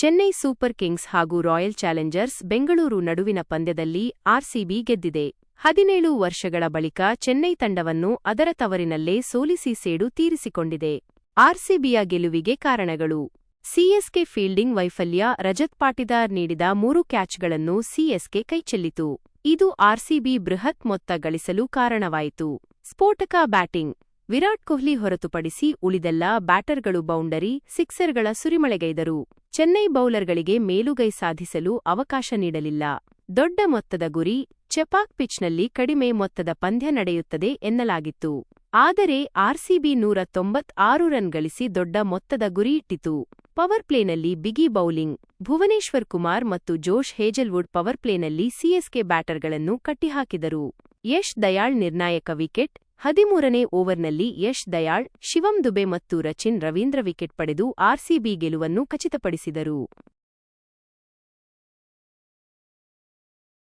Chennai super kings ಹಾಗೂ royal challengers Bengaluru ನಡುವಿನ ಪಂದ್ಯದಲ್ಲಿ ಆರ್ಸಿಬಿ ಗೆದ್ದಿದೆ. ಹದಿನೇಳು ವರ್ಷಗಳ ಬಳಿಕ ಚೆನ್ನೈ ತಂಡವನ್ನು ಅದರ ತವರಿನಲ್ಲೇ ಸೋಲಿಸಿ ಸೇಡು ತೀರಿಸಿಕೊಂಡಿದೆ. ಆರ್ಸಿಬಿಯ ಗೆಲುವಿಗೆ ಕಾರಣಗಳು. ಸಿಎಸ್ಕೆ ಫೀಲ್ಡಿಂಗ್ ವೈಫಲ್ಯ ರಜತ್ ಪಾಟಿದಾರ್ ನೀಡಿದ ಮೂರು ಕ್ಯಾಚ್ಗಳನ್ನು ಸಿಎಸ್ಕೆ ಕೈಚೆಲ್ಲಿತು. ಇದು ಆರ್ಸಿಬಿ ಬೃಹತ್ ಮೊತ್ತ ಗಳಿಸಲು ಕಾರಣವಾಯಿತು. ಸ್ಫೋಟಕ ಬ್ಯಾಟಿಂಗ್. ವಿರಾಟ್ ಕೊಹ್ಲಿ ಹೊರತುಪಡಿಸಿ ಉಳಿದೆಲ್ಲ ಬ್ಯಾಟರ್ಗಳು ಬೌಂಡರಿ, ಸಿಕ್ಸರ್ಗಳ ಸುರಿಮಳೆಗೈದರು ಚೆನ್ನೈ ಬೌಲರ್ಗಳಿಗೆ ಮೇಲುಗೈ ಸಾಧಿಸಲು ಅವಕಾಶ ನೀಡಲಿಲ್ಲ. ದೊಡ್ಡ ಮೊತ್ತದ ಗುರಿ ಚೆಪಾಕ್ ಪಿಚ್ನಲ್ಲಿ ಕಡಿಮೆ ಮೊತ್ತದ ಪಂದ್ಯ ನಡೆಯುತ್ತದೆ ಎನ್ನಲಾಗಿತ್ತು. ಆದರೆ ಆರ್ಸಿಬಿ ನೂರ ತೊಂಬತ್ತಾರು ರನ್ ಗಳಿಸಿ ದೊಡ್ಡ ಮೊತ್ತದ ಗುರಿ ಇಟ್ಟಿತು. ಪವರ್ ಪ್ಲೇನಲ್ಲಿ ಬಿಗಿ ಬೌಲಿಂಗ್, ಭುವನೇಶ್ವರ್ ಕುಮಾರ್ ಮತ್ತು ಜೋಶ್ ಹೇಜಲ್ವುಡ್ ಪವರ್ ಪ್ಲೇನಲ್ಲಿ ಸಿಎಸ್ಕೆ ಬ್ಯಾಟರ್ಗಳನ್ನು ಕಟ್ಟಿಹಾಕಿದರು. ಯಶ್ ದಯಾಳ್ ನಿರ್ಣಾಯಕ ವಿಕೆಟ್ ಹದಿಮೂರನೇ ಓವರ್ನಲ್ಲಿ ಯಶ್ ದಯಾಳ್ ಶಿವಂ ದುಬೆ ಮತ್ತು ರಚಿನ್ ರವೀಂದ್ರ ವಿಕೆಟ್ ಪಡೆದು ಆರ್ಸಿಬಿ ಗೆಲುವನ್ನು ಖಚಿತಪಡಿಸಿದರು.